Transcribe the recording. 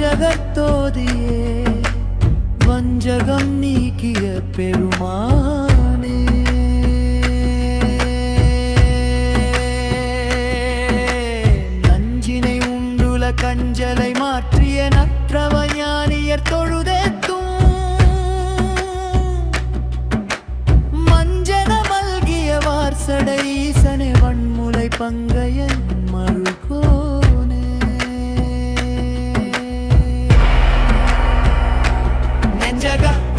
ஜகத்தோதியே வஞ்சகம் நீக்கிய பெருமானே. நஞ்சினை உண்டுல கஞ்சலை மாற்றிய நற்றவஞானியர் தொழுதேத்தும் மஞ்சன மல்கிய வார்சடை ஈசனை வன்முலை பங்கையன் மறுகோ jaga.